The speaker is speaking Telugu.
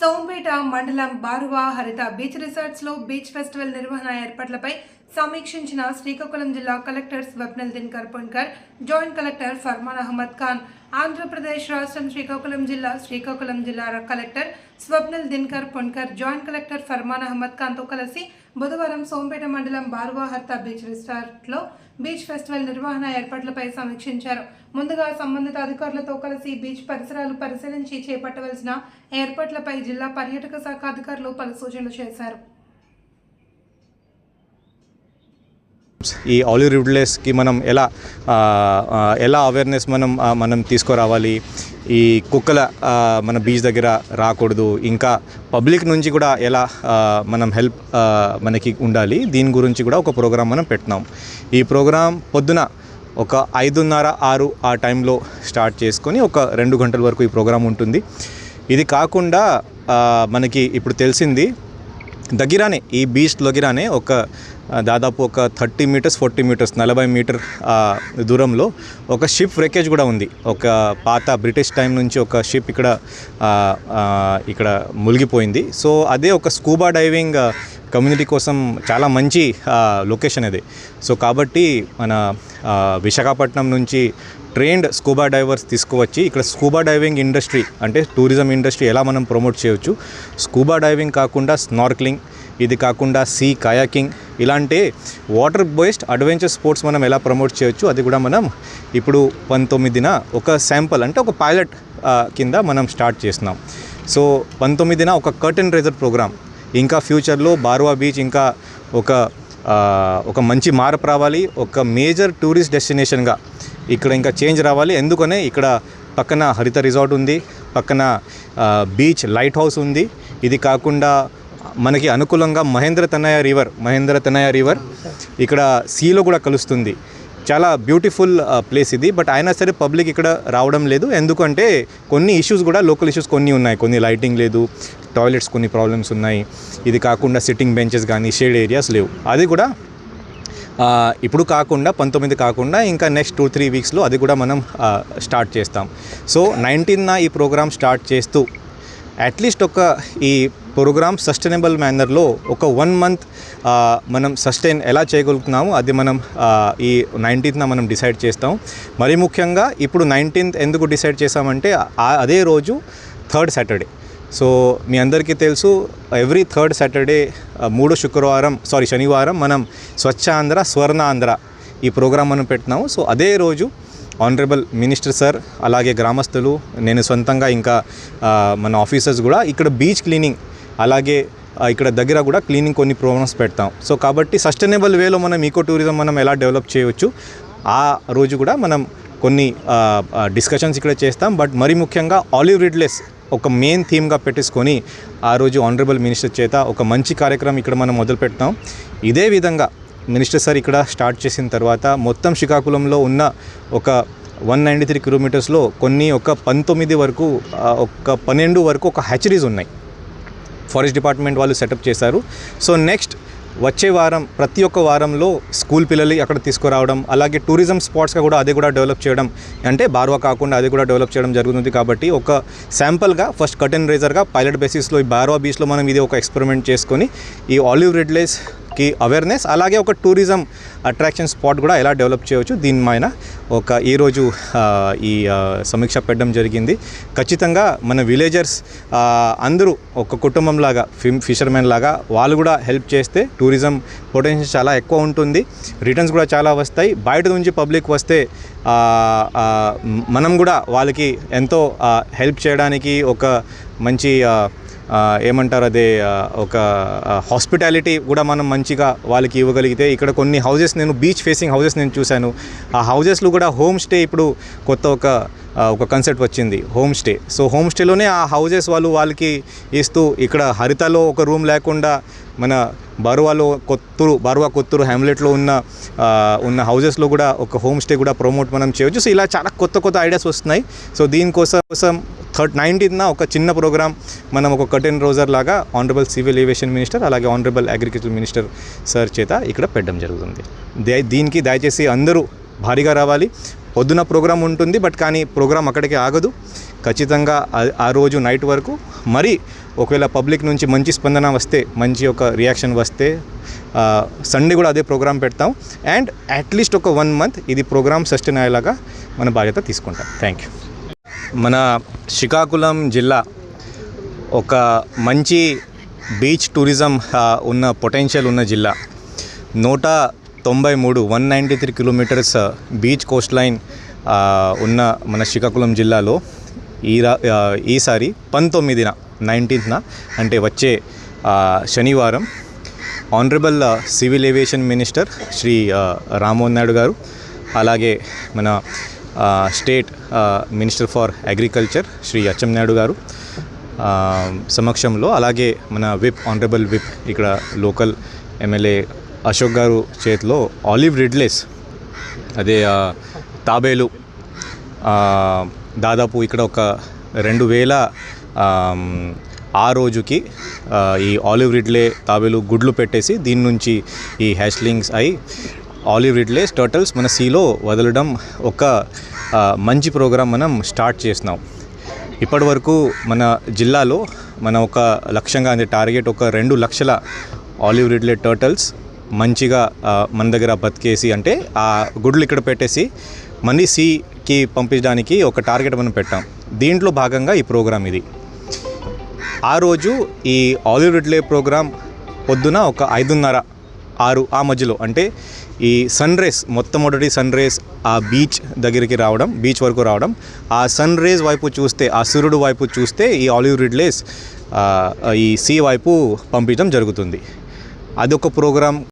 సోంపేట మండలం బారువా హరిత బీచ్ రిసార్ట్స్లో బీచ్ ఫెస్టివల్ నిర్వహణ ఏర్పాట్లపై సమీక్షించిన శ్రీకాకుళం జిల్లా collector Swapnil Dinkar Pundkar joint collector Farman Ahmed Khan Andhra Pradesh రాష్ట్రం శ్రీకాకుళం జిల్లా శ్రీకాకుళం జిల్లా collector Swapnil Dinkar Pundkar joint collector Farman Ahmed ఖాన్తో కలిసి బుధవారం సోంపేట మండలం బార్వాహర్త బీచ్ రిసార్ట్లో బీచ్ ఫెస్టివల్ నిర్వహణ ఏర్పాట్లపై సమీక్షించారు. ముందుగా సంబంధిత అధికారులతో కలిసి బీచ్ పరిసరాలు పరిశీలించి చేపట్టవలసిన ఏర్పాట్లపై జిల్లా పర్యాటక శాఖ అధికారులు పలు సూచనలు చేశారు. ఈ ఆలివ్ రిడ్లెస్కి మనం ఎలా ఎలా అవేర్నెస్ మనం మనం తీసుకురావాలి? ఈ కుక్కల మన బీచ్ దగ్గర రాకూడదు. ఇంకా పబ్లిక్ నుంచి కూడా ఎలా మనం హెల్ప్ మనకి ఉండాలి? దీని గురించి కూడా ఒక ప్రోగ్రాం మనం పెట్టినాం ఈ ప్రోగ్రాం పొద్దున ఒక ఐదున్నర ఆరు ఆ టైంలో స్టార్ట్ చేసుకొని ఒక రెండు గంటల వరకు ఈ ప్రోగ్రాం ఉంటుంది. ఇది కాకుండా మనకి ఇప్పుడు తెలిసింది దగ్గరనే ఈ బీచ్ దగ్గరనే ఒక దాదాపు ఒక థర్టీ మీటర్స్ ఫార్టీ మీటర్స్ నలభై మీటర్ దూరంలో ఒక షిప్ వ్రెకేజ్ కూడా ఉంది. ఒక పాత బ్రిటిష్ టైం నుంచి ఒక షిప్ ఇక్కడ ఇక్కడ మునిగిపోయింది. సో అదే ఒక స్కూబా డైవింగ్ కమ్యూనిటీ కోసం చాలా మంచి లొకేషన్ అది. సో కాబట్టి మన విశాఖపట్నం నుంచి ట్రైన్డ్ స్కూబా డైవర్స్ తీసుకువచ్చి ఇక్కడ స్కూబా డైవింగ్ ఇండస్ట్రీ అంటే టూరిజం ఇండస్ట్రీ ఎలా మనం ప్రమోట్ చేయొచ్చు? స్కూబా డైవింగ్ కాకుండా స్నార్క్లింగ్ ఇది కాకుండా సీ కయాకింగ్ ఇలాంటి వాటర్ బేస్డ్ అడ్వెంచర్ స్పోర్ట్స్ మనం ఎలా ప్రమోట్ చేయొచ్చు? అది కూడా మనం ఇప్పుడు పంతొమ్మిదిన ఒక శాంపుల్ అంటే ఒక పైలట్ కింద మనం స్టార్ట్ చేస్తున్నాం. సో పంతొమ్మిదిన ఒక కర్టెన్ రేజర్ ప్రోగ్రామ్. ఇంకా ఫ్యూచర్లో బార్వా బీచ్ ఇంకా ఒక ఒక మంచి మార్పు రావాలి ఒక మేజర్ టూరిస్ట్ డెస్టినేషన్గా ఇక్కడ ఇంకా చేంజ్ రావాలి. ఎందుకనే ఇక్కడ పక్కన హరిత రిసార్ట్ ఉంది పక్కన బీచ్ లైట్ హౌస్ ఉంది. ఇది కాకుండా మనకి అనుకూలంగా మహేంద్ర తనయ రివర్ మహేంద్ర తనయ రివర్ ఇక్కడ సీలో కూడా కలుస్తుంది. చాలా బ్యూటిఫుల్ ప్లేస్ ఇది. బట్ అయినా సరే పబ్లిక్ ఇక్కడ రావడం లేదు. ఎందుకంటే కొన్ని ఇష్యూస్ కూడా లోకల్ ఇష్యూస్ కొన్ని ఉన్నాయి. కొన్ని లైటింగ్ లేదు టాయిలెట్స్ కొన్ని ప్రాబ్లమ్స్ ఉన్నాయి. ఇది కాకుండా సిట్టింగ్ బెంచెస్ కానీ షేడ్ ఏరియాస్ లేవు. అది కూడా ఇప్పుడు కాకుండా పంతొమ్మిది కాకుండా ఇంకా నెక్స్ట్ టూ త్రీ వీక్స్లో అది కూడా మనం స్టార్ట్ చేస్తాం. సో నైన్టీన్న ఈ ప్రోగ్రామ్ స్టార్ట్ చేస్తూ అట్లీస్ట్ ఒక ఈ ప్రోగ్రామ్ సస్టైనబుల్ మేనర్లో ఒక వన్ మంత్ మనం సస్టైన్ ఎలా చేయగలుగుతున్నామో అది మనం ఈ నైన్టీన్త్న మనం డిసైడ్ చేస్తాం. మరి ముఖ్యంగా ఇప్పుడు నైన్టీన్త్ ఎందుకు డిసైడ్ చేసామంటే అదే రోజు థర్డ్ సాటర్డే సో మీ అందరికీ తెలుసు ఎవ్రీ థర్డ్ సాటర్డే మూడో శుక్రవారం సారీ శనివారం మనం స్వచ్ఛ ఆంధ్ర స్వర్ణ ఆంధ్ర ఈ ప్రోగ్రాం మనం పెట్టినాము సో అదే రోజు ఆనరబుల్ మినిస్టర్ సార్ అలాగే గ్రామస్తులు నేను సొంతంగా ఇంకా మన ఆఫీసర్స్ కూడా ఇక్కడ బీచ్ క్లీనింగ్ అలాగే ఇక్కడ దగ్గర కూడా క్లీనింగ్ కొన్ని ప్రోగ్రామ్స్ పెడతాం. సో కాబట్టి సస్టైనబుల్ వేలో మనం ఈకో టూరిజం మనం ఎలా డెవలప్ చేయవచ్చు ఆ రోజు కూడా మనం కొన్ని డిస్కషన్స్ ఇక్కడ చేస్తాం. బట్ మరీ ముఖ్యంగా ఆలివ్ రిడ్లెస్ ఒక మెయిన్ థీమ్గా పెట్టేసుకొని ఆ రోజు ఆనరబుల్ మినిస్టర్ చేత ఒక మంచి కార్యక్రమం ఇక్కడ మనం మొదలు పెడతాం. ఇదే విధంగా మినిస్టర్ సార్ ఇక్కడ స్టార్ట్ చేసిన తర్వాత మొత్తం శ్రీకాకుళంలో ఉన్న ఒక వన్ నైంటీ త్రీ కిలోమీటర్స్లో కొన్ని ఒక పంతొమ్మిది వరకు ఒక పన్నెండు వరకు ఒక హ్యాచరీస్ ఉన్నాయి. ఫారెస్ట్ డిపార్ట్మెంట్ వాళ్ళు సెటప్ చేశారు. సో నెక్స్ట్ వచ్చే వారం ప్రతి ఒక్క వారంలో స్కూల్ పిల్లలు అక్కడ తీసుకురావడం అలాగే టూరిజం స్పాట్స్గా కూడా అది కూడా డెవలప్ చేయడం. అంటే బార్వా కాకుండా అది కూడా డెవలప్ చేయడం జరుగుతుంది కాబట్టి ఒక శాంపుల్గా ఫస్ట్ కటన్ రేజర్గా పైలట్ బేసిస్లో ఈ బార్వా బీచ్లో మనం ఇది ఒక ఎక్స్పెరిమెంట్ చేసుకొని ఈ ఆలివ్ కి అవేర్నెస్ అలాగే ఒక టూరిజం అట్రాక్షన్ స్పాట్ కూడా ఎలా డెవలప్ చేయవచ్చు దీని పైన ఒక ఈరోజు ఈ సమీక్ష పెట్టడం జరిగింది. ఖచ్చితంగా మన విలేజర్స్ అందరూ ఒక కుటుంబంలాగా ఫిమ్ ఫిషర్మెన్ లాగా వాళ్ళు కూడా హెల్ప్ చేస్తే టూరిజం పొటెన్షియల్ చాలా ఎక్కువ ఉంటుంది. రిటర్న్స్ కూడా చాలా వస్తాయి. బయట నుంచి పబ్లిక్ వస్తే మనం కూడా వాళ్ళకి ఎంతో హెల్ప్ చేయడానికి ఒక మంచి ఏమంటారు అదే ఒక హాస్పిటాలిటీ కూడా మనం మంచిగా వాళ్ళకి ఇవ్వగలిగితే ఇక్కడ కొన్ని హౌజెస్ నేను బీచ్ ఫేసింగ్ హౌజెస్ నేను చూశాను. ఆ హౌజెస్లో కూడా హోమ్ స్టే ఇప్పుడు కొత్త ఒక ఒక కన్సెప్ట్ వచ్చింది హోమ్ స్టే సో హోమ్ స్టేలోనే ఆ హౌజెస్ వాళ్ళు వాళ్ళకి ఇస్తూ ఇక్కడ హరితలో ఒక రూమ్ లేకుండా మన బరువాలో కొత్తూరు బరువా కొత్తూరు హ్యామ్లెట్లో ఉన్న ఉన్న హౌజెస్లో కూడా ఒక హోమ్ స్టే కూడా ప్రమోట్ మనం చేయొచ్చు సో ఇలా చాలా కొత్త కొత్త ఐడియాస్ వస్తున్నాయి. సో దీనికోసం కోసం థర్డ్ నైన్టీన్త్న ఒక చిన్న ప్రోగ్రామ్ మనం ఒక కటెన్ రోజర్ లాగా ఆనరబుల్ సివిల్ ఏవియేషన్ మినిస్టర్ అలాగే ఆనరబుల్ అగ్రికల్చర్ మినిస్టర్ సార్ చేత ఇక్కడ పెట్టడం జరుగుతుంది. దీనికి దయచేసి అందరూ భారీగా రావాలి. పొద్దున ప్రోగ్రామ్ ఉంటుంది బట్ కానీ ప్రోగ్రామ్ అక్కడికి ఆగదు. ఖచ్చితంగా ఆ- ఆ రోజు నైట్ వరకు. మరి ఒకవేళ పబ్లిక్ నుంచి మంచి స్పందన వస్తే మంచి ఒక రియాక్షన్ వస్తే సండే కూడా అదే ప్రోగ్రామ్ పెడతాం. అండ్ అట్లీస్ట్ ఒక వన్ మంత్ ఇది ప్రోగ్రామ్ సస్టైన్ అయ్యేలాగా మన బాధ్యత తీసుకుంటాం. Thank you. మన శ్రీకాకుళం జిల్లా ఒక మంచి బీచ్ టూరిజం ఉన్న పొటెన్షియల్ ఉన్న జిల్లా. నూట తొంభై మూడు one ninety three kilometres beach coast line ఉన్న మన శ్రీకాకుళం జిల్లాలో ఈ ఈసారి పంతొమ్మిదిన నైన్టీన్త్న అంటే వచ్చే శనివారం honourable civil aviation minister Shri Rammohan Naidu garu అలాగే మన state minister for agriculture Shri Atchen Naidu garu సమక్షంలో అలాగే మన విప్ ఆనరబుల్ విప్ ఇక్కడ లోకల్ ఎమ్మెల్యే అశోక్ గారు చేతిలో ఆలివ్ రిడ్లెస్ అదే తాబేలు దాదాపు ఇక్కడ ఒక రెండు వేల ఆ రోజుకి ఈ ఆలివ్ రిడ్లే తాబేలు గుడ్లు పెట్టేసి దీని నుంచి ఈ హ్యాష్లింగ్స్ అయి ఆలివ్ రిడ్లేస్ టర్టల్స్ మన సీలో వదలడం ఒక మంచి ప్రోగ్రాం మనం స్టార్ట్ చేసినాం. ఇప్పటి వరకు మన జిల్లాలో మన ఒక లక్ష్యంగా అంటే టార్గెట్ ఒక రెండు లక్షల ఆలివ్ రిడ్లే టర్టల్స్ మంచిగా మన దగ్గర బతికేసి అంటే ఆ గుడ్లు ఇక్కడ పెట్టేసి మనీ సీకి పంపించడానికి ఒక టార్గెట్ మనం పెట్టాం. దీంట్లో భాగంగా ఈ ప్రోగ్రాం ఇది. ఆ రోజు ఈ ఆలివ్ రిడ్లే ప్రోగ్రాం పొద్దున ఒక ఐదున్నర ఆరు ఆ మధ్యలో. అంటే ఈ సన్ రేస్ మొట్టమొదటి సన్ రేస్ ఆ బీచ్ దగ్గరికి రావడం బీచ్ వరకు రావడం ఆ సన్ రేస్ వైపు చూస్తే ఆ సూర్యుడు వైపు చూస్తే ఈ ఆలివ్ రిడ్లేస్ ఈ సీ వైపు పంపించడం జరుగుతుంది. అదొక ప్రోగ్రామ్